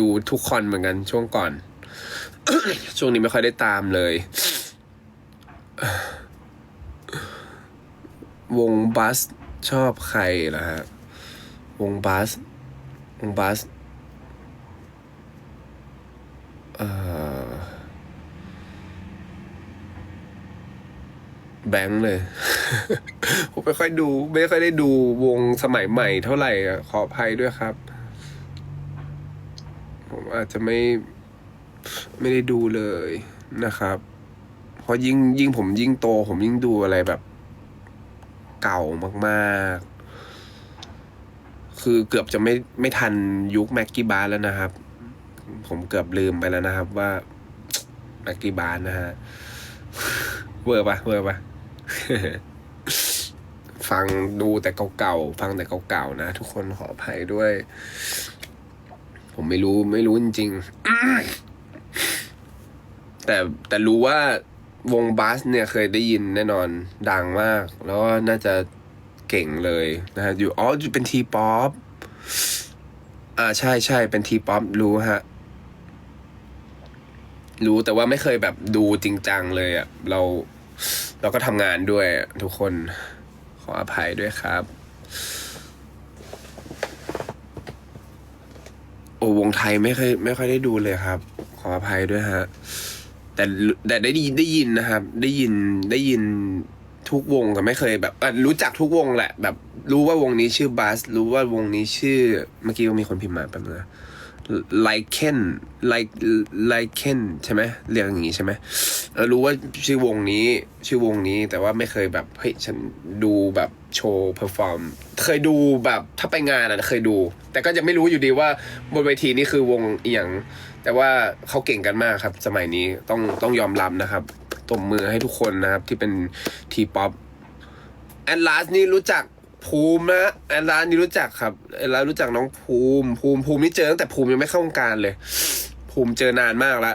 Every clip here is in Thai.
ดูทุกคอนเหมือนกันช่วงก่อน ช่วงนี้ไม่ค่อยได้ตามเลย วงบัสชอบใครล่ะฮะ วงบัส วงบัสแบงค์เลย ผมไม่ค่อยดู ไม่ค่อยได้ดูวงสมัยใหม่เท่าไหร่ขออภัยด้วยครับ อาจจะไม่ไม่ได้ดูเลยนะครับ เพราะยิ่งยิ่งผมยิ่งโต ผมยิ่งดูอะไรแบบ เก่ามากๆ คือเกือบจะไม่ไม่ทันยุคแม็กกี้บาร์แล้วนะครับ ผมเกือบลืมไปแล้วนะครับ ว่าแม็กกี้บาร์นะฮะเวอร์ปะเวอร์ปะฟังดูแต่เก่าๆ ฟังแต่เก่าๆ นะ ทุกคนขออภัยด้วย ผมไม่รู้ไม่รู้จริงๆแต่แต่รู้ว่าวงบัสเนี่ยเคยได้ยินแน่นอนดังมาก แล้วก็น่าจะเก่งเลยนะฮะอยู่อ๋ออยู่เป็นทีป๊อปอ่าใช่ใช่เป็นทีป๊อปรู้ฮะ รู้แต่ว่าไม่เคยแบบดูจริงจังเลยอะ่ะเรา เราก็ทำงานด้วยทุกคนขออภัยด้วยครับ โอ้วงไทยไม่เคยไม่ค่อยได้ดูเลยครับ ขออภัยด้วยฮะ แต่แต่ได้ยินได้ยินนะครับ ได้ยินได้ยินทุกวงแต่ไม่เคยแบบรู้จักทุกวงแหละ แบบรู้ว่าวงนี้ชื่อบัสรู้ว่าวงนี้ชื่อ เมื่อกี้ก็มีคนพิมพ์มาแป๊บนึง ไลเคนไลไลเคนใช่ไหมเรียกอย่างนี้ใช่ไหมรู้ว่าชื่อวงนี้ชื่อวงนี้แต่ว่าไม่เคยแบบเฮ้ยฉันดูแบบโชว์เพอร์ฟอร์มเคยดูแบบถ้าไปงานอะเคยดู แต่ก็จะไม่รู้อยู่ดีว่าบนเวทีนี่คือวงเอียงแต่ว่าเขาเก่งกันมากครับ สมัยนี้ต้องต้องยอมรับนะครับตบมือให้ทุกคนนะครับที่เป็นทีป๊อปแอนลาสนี่รู้จัก ภูมินะแอนลาสนี่รู้จักครับแอนลาสรู้จักน้องภูมิ ภูมิภูมินี่เจอตั้งแต่ภูมิยังไม่เข้าวงการเลย ภูมิเจอนานมากละ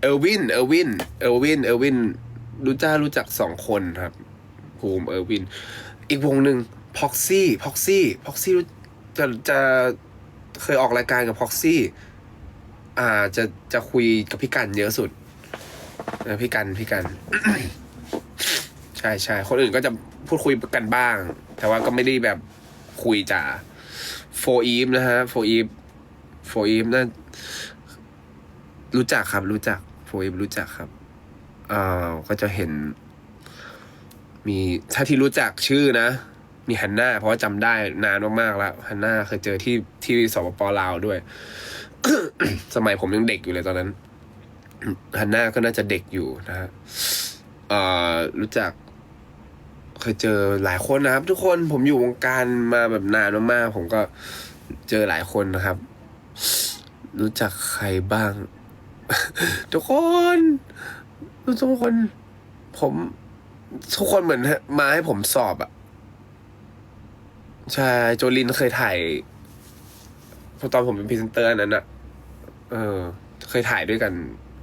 เออร์วินเออร์วินเออร์วินเออร์วิน รู้จ้ารู้จักสองคนครับ ภูมิเออร์วิน อีกวงหนึ่งพ็อกซี่พ็อกซี่พ็อกซี่จะจะเคยออกรายการกับพ็อกซี่อ่าจะจะคุยกับพี่กันเยอะสุดพี่กันพี่กัน ใช่ใช่คนอื่นก็จะพูดคุยกันบ้าง แต่ว่าก็ไม่ได้แบบคุยจ่าโฟอีฟนะฮะโฟอีฟโฟอีฟนั่นรู้จักครับ รู้จักโฟอีฟรู้จักครับอ่าก็จะเห็น มีถ้าที่รู้จักชื่อนะ มีฮันน่าเพราะว่าจำได้นานมากๆแล้วฮันน่าเคยเจอที่ที่สปปลาวด้วย สมัยผมยังเด็กอยู่เลยตอนนั้นฮันน่าก็น่าจะเด็กอยู่นะฮะเออรู้จัก ยเจอหลายคนนะครับ ทุกคนผมอยู่วงการมาแบบนานมากๆผมก็เจอหลายคนนะครับ รู้จักใครบ้าง ทุกคนทุกคน ผม ทุกคนเหมือนมาให้ผมสอบอะใช่โจลินเคยถ่ายตอนผมเป็นพรีเซนเตอร์นนั้นอะเออ เคยถ่ายด้วยกัน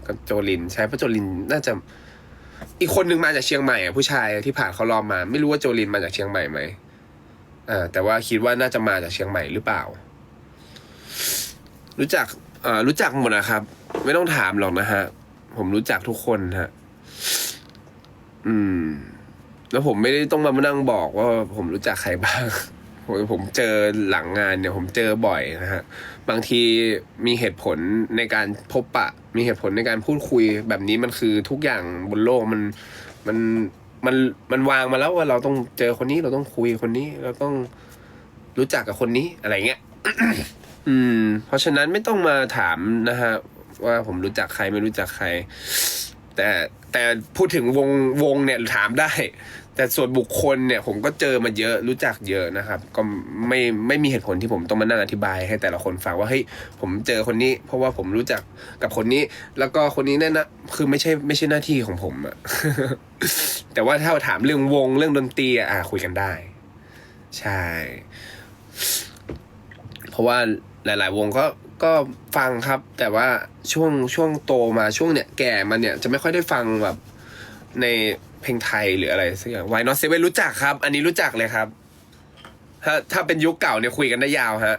กับโจลิน ใช่เพราะโจลินน่าจะ อีกคนหนึ่งมาจากเชียงใหม่อะผู้ชายที่ผ่านเขารอบมา ไม่รู้ว่าโจลินมาจากเชียงใหม่ไหมอ่าแต่ว่าคิดว่าน่าจะมาจากเชียงใหม่หรือเปล่า รู้จักอ่ารู้จักหมดนะครับ ไม่ต้องถามหรอกนะฮะ ผมรู้จักทุกคนฮะ อืม แล้วผมไม่ได้ต้องมานั่งบอกว่าผมรู้จักใครบ้าง ผมผมเจอหลังงานเนี่ยผมเจอบ่อยนะฮะบางทีมีเหตุผลในการพบปะ มีเหตุผลในการพูดคุยแบบนี้มันคือทุกอย่างบนโลกมันมันมันมันวางมาแล้วว่าเราต้องเจอคนนี้เราต้องคุยคนนี้ เราต้องรู้จักกับคนนี้อะไรเงี้ยอืม เพราะฉะนั้นไม่ต้องมาถามนะฮะว่าผมรู้จักใครไม่รู้จักใคร แต่แต่พูดถึงวงวงเนี่ยถามได้ แต่ส่วนบุคคลเนี่ยผมก็เจอมาเยอะรู้จักเยอะนะครับ ก็ไม่ไม่มีเหตุผลที่ผมต้องมานั่งอธิบายให้แต่ละคนฟังว่าเฮ้ยผมเจอคนนี้ เพราะว่าผมรู้จักกับคนนี้ แล้วก็คนนี้เนี่ยนะคือไม่ใช่ไม่ใช่หน้าที่ของผมอะแต่ว่าถ้าถามเรื่องวงเรื่องดนตรีอะอะคุยกันได้ ใช่ เพราะว่าหลาย ๆ วงก็ก็ฟังครับ แต่ว่าช่วงช่วงโตมาช่วงเนี่ยแก่มาเนี่ยจะไม่ค่อยได้ฟังแบบใน เพลงไทยหรืออะไรสักอย่างไวนอตเซเว่นรู้จักครับ อันนี้รู้จักเลยครับ ถ้าถ้าเป็นยุคเก่าเนี่ยคุยกันได้ยาวฮะ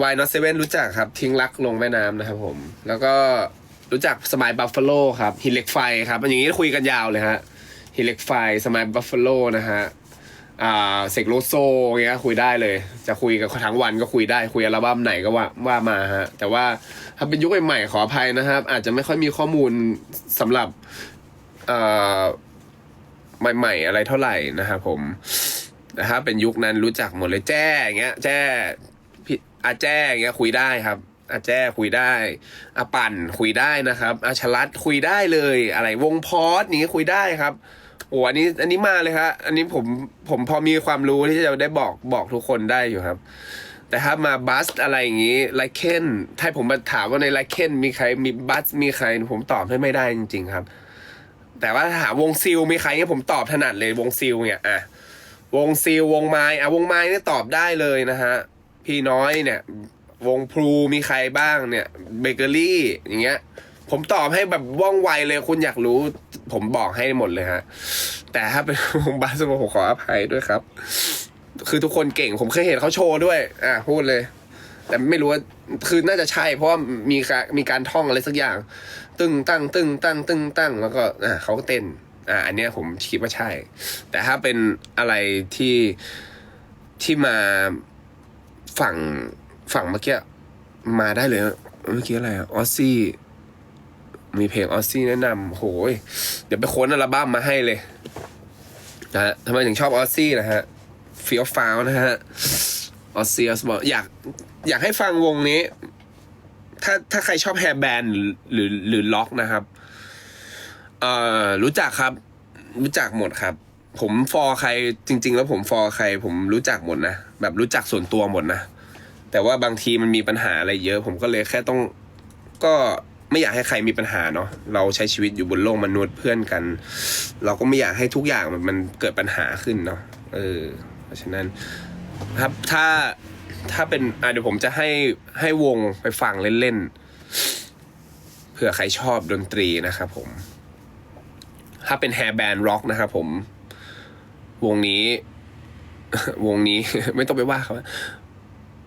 Why Not Seven รู้จักครับ ทิ้งรักลงแม่น้ำนะครับผม แล้วก็รู้จักสมายบัฟฟาโลครับหินเหล็กไฟครับอันอย่างนี้คุยกันยาวเลยฮะหินเหล็กไฟสมายบัฟฟาโลนะฮะอ่าเสกโลโซเงี้ยคุยได้เลย จะคุยกับทั้งวันก็คุยได้คุยอัลบั้มไหนก็ว่าว่ามาฮะแต่ว่าถ้าเป็นยุคใหม่ๆขออภัยนะครับ อาจจะไม่ค่อยมีข้อมูลสำหรับ ใหม่ ๆ อะไรเท่าไหร่นะครับผมแต่ถ้าเป็นยุคนั้นรู้จักหมดเลยแจ้อย่างเงี้ย แจ้พี่อาแจ้อย่างเงี้ยคุยได้ครับอาแจ้คุยได้อาปั่นคุยได้นะครับอาชลัดคุยได้เลย อะไรวงพอสอย่างเงี้คุยได้ครับโอ้อันนี้อันนี้มาเลยครับอันนี้ผมผมพอมีความรู้ที่จะได้บอกบอกทุกคนได้อยู่ครับ แต่ถ้ามาบัสอะไรอย่างงี้ไลเคนถ้าผมมาถามว่าในไลเคนมีใครมีบัสมีใครผมตอบให้ไม่ได้จริง ๆ ครับ แต่ว่าถามวงซิลมีใครเนี่ยผมตอบถนัดเลยวงซิลเนี่ยอะวงซิลวงไม้อะวงไม้เนี่ยตอบได้เลยนะฮะพี่น้อยเนี่ยวงพลูมีใครบ้างเนี่ยเบเกอรี่อย่างเงี้ย ผมตอบให้แบบว่องไวเลยคุณอยากรู้ ผมบอกให้หมดเลยฮะแต่ถ้าเป็นวงบาสโมผมขออภัยด้วยครับ คือทุกคนเก่งผมเคยเห็นเขาโชว์ด้วย อะพูดเลย แต่ไม่รู้ว่าคือน่าจะใช่ เพราะว่ามีการมีการท่องอะไรสักอย่าง ตึงตั้งตึงตั้งตึงตั้งแล้วก็อะเขาก็เต้นอะอันเนี้ยผมคิดว่าใช่ แต่ถ้าเป็นอะไรที่ที่มาฝั่งฝั่งเมื่อกี้มาได้เลยเมื่อกี้อะไรออซซี่มีเพลงออซซี่แนะนำโหยเดี๋ยวไปค้นอัลบั้มมาให้เลยนะฮะทำไมถึงชอบออซซี่นะฮะฟีลฟาวนะฮะออซซี่ออสบอกอยากอยากให้ฟังวงนี้ ถ้าถ้าใครชอบแฮร์แบนหรือหรือล็อกนะครับ เอ่อรู้จักครับ รู้จักหมดครับ ผมฟอใครจริง ๆ แล้วผมฟอใคร ผมรู้จักหมดนะแบบรู้จักส่วนตัวหมดนะแต่ว่าบางทีมันมีปัญหาอะไรเยอะ ผมก็เลยแค่ต้อง ก็ไม่อยากให้ใครมีปัญหาเนาะเราใช้ชีวิตอยู่บนโลกมนุษย์เพื่อนกัน เราก็ไม่อยากให้ทุกอย่างมันเกิดปัญหาขึ้นเนาะเออ เพราะฉะนั้นครับถ้า ถ้าเป็นอะเดี๋ยวผมจะให้ให้วงไปฟังเล่นๆเผื่อใครชอบดนตรีนะครับผม ถ้าเป็นแฮร์แบนด์ร็อกนะครับผม วงนี้ วงนี้ไม่ต้องไปว่าเขา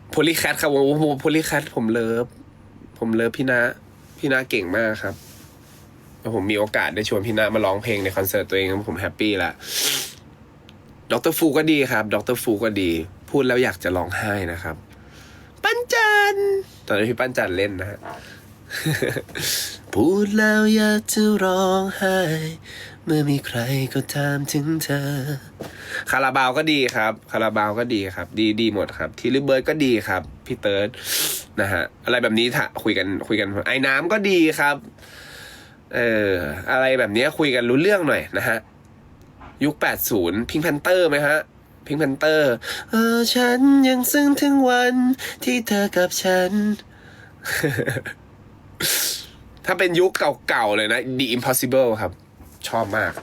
โพลีแคทครับวงโพลีแคทผมเลิฟผมเลิฟพี่นาพี่นาเก่งมากครับผมมีโอกาสได้ชวนพี่นามาร้องเพลงในคอนเสิร์ตตัวเองผมแฮปปี้ละ ดรฟูก็ดีครับ ดรฟูก็ดี พูดแล้วอยากจะร้องไห้นะครับ ปั้นจันตอนนี้นพี่ปั้นจันเล่นนะฮะพูดแล้วอยากจะร้องไห้ เมื่อมีใครก็ถามถึงเธอ คาราบาวก็ดีครับ คาราบาวก็ดีครับ ดีดีหมดครับ ทีลิเบิร์ดก็ดีครับ พี่เติร์ดนะฮะ อะไรแบบนี้ถ้าคุยกันคุยกัน ไอ้น้ำก็ดีครับ เออ อะไรแบบนี้คุยกันรู้เรื่องหน่อยนะฮะ ยุค 80 พิงแพนเตอร์ไหมฮะ พิงแพนเตอร์ เออฉันยังซึ้งถึงวันที่เธอกับฉัน ถ้าเป็นยุคเก่าๆเลยนะ The Impossible ครับ ชอบมาก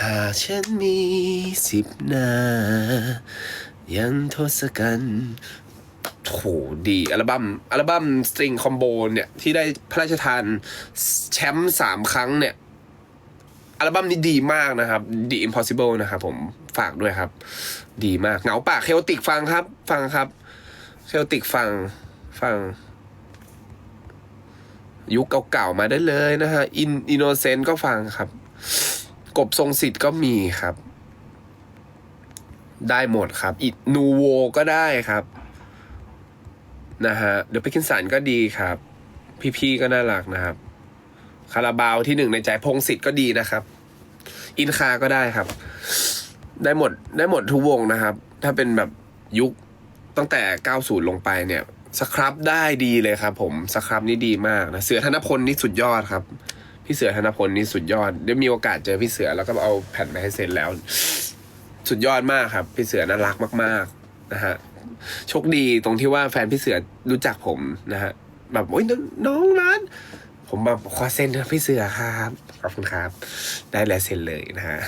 หากฉันมีสิบหน้า ยังทศกัณฐ์โหดีอัลบั้มอัลบั้มสตริงคอมโบเนี่ย ที่ได้พระราชทานแชมป์สามครั้งเนี่ย อัลบั้มนี้ดีมากนะครับ The Impossible นะครับผมฝากด้วยครับ ดีมากเหงาปากเคลติกฟังครับ ฟังครับเคลติกฟังฟัง ยุคเก่าๆมาได้เลยนะฮะอินอินโนเซนต์ก็ฟังครับ กบทรงสิทธิ์ก็มีครับ ได้หมดครับอินูโวก็ได้ครับนะฮะเดี๋ยวไปกินสันก็ดีครับ พี่ๆก็น่ารักนะครับคาราบาวที่หนึ่งในใจพงศิษฐ์ก็ดีนะครับ อินคาก็ได้ครับ ได้หมดได้หมดทุกวงนะครับ ถ้าเป็นแบบยุคตั้งแต่ 90 ลงไปเนี่ยสครับได้ดีเลยครับ ผมสครับนี่ดีมากนะเสือธนพลนี่สุดยอดครับ พี่เสือธนพลนี่สุดยอดเดี๋ยวมีโอกาสเจอพี่เสือแล้วก็เอาแผ่นไปให้เซ็นแล้ว สุดยอดมากครับ พี่เสือน่ารักมาก ๆ นะฮะโชคดีตรงที่ว่าแฟนพี่เสือรู้จักผมนะฮะแบบโอ้ยน้องน้องนั้น ผมแบบขอเซ็นเถอะพี่เสือครับขอบคุณครับ ได้แล้วเซ็นเลยนะฮะ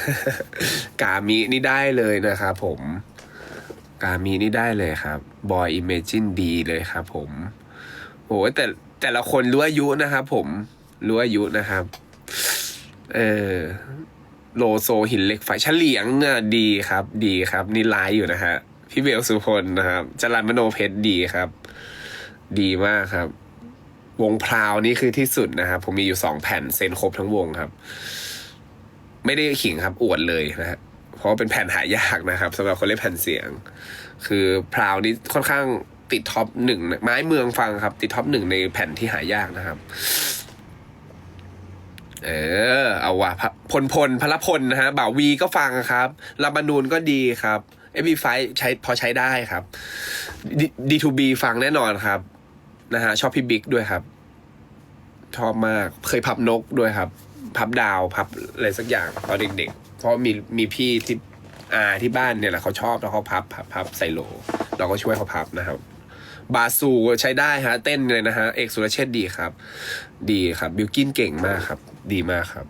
กามินี่ได้เลยนะครับผม กามีนี่ได้เลยครับบอยอิมเมจินดีเลยครับผมโอ้แต่แต่ละคนรู้อายุนะครับผมรู้อายุนะครับ เออโลโซหินเหล็กไฟเฉลียงเนี่ยดีครับ ดีครับ นี่ไลฟ์อยู่นะฮะพี่เบลสุพลนะครับจรันมโนเพชรดีครับ ดีมากครับ วงพราวนี่คือที่สุดนะครับ ผมมีอยู่สองแผ่นเซ็นครบทั้งวงครับ ไม่ได้ขิงครับอวดเลยนะฮะเพราะว่าเป็นแผ่นหายากนะครับสำหรับคนเล่นแผ่นเสียง คือพราวนี้ค่อนข้างติดท็อปหนึ่งไม้เมืองฟังครับ ติดท็อปหนึ่งในแผ่นที่หายากนะครับ เออ เอาว่ะพะพลพลพลพลนะฮะบ่าววีก็ฟังครับลาบานูนก็ดีครับเอฟบีไฟใช้พอใช้ได้ครับดีทูบีฟังแน่นอนครับ นะฮะชอบพี่บิ๊กด้วยครับ ชอบมากเคยพับนกด้วยครับ พับดาวพับอะไรสักอย่างตอนเด็กๆ เพราะมีมีพี่ที่อาที่บ้านเนี่ยแหละเขาชอบแล้วเขาพับพับพับใส่โหลเราก็ช่วยเขาพับนะครับ บาซูใช้ได้ฮะเต้นเลยนะฮะเอกสุรเชษดีครับ ดีครับบิวกินเก่งมากครับ ดีมากครับ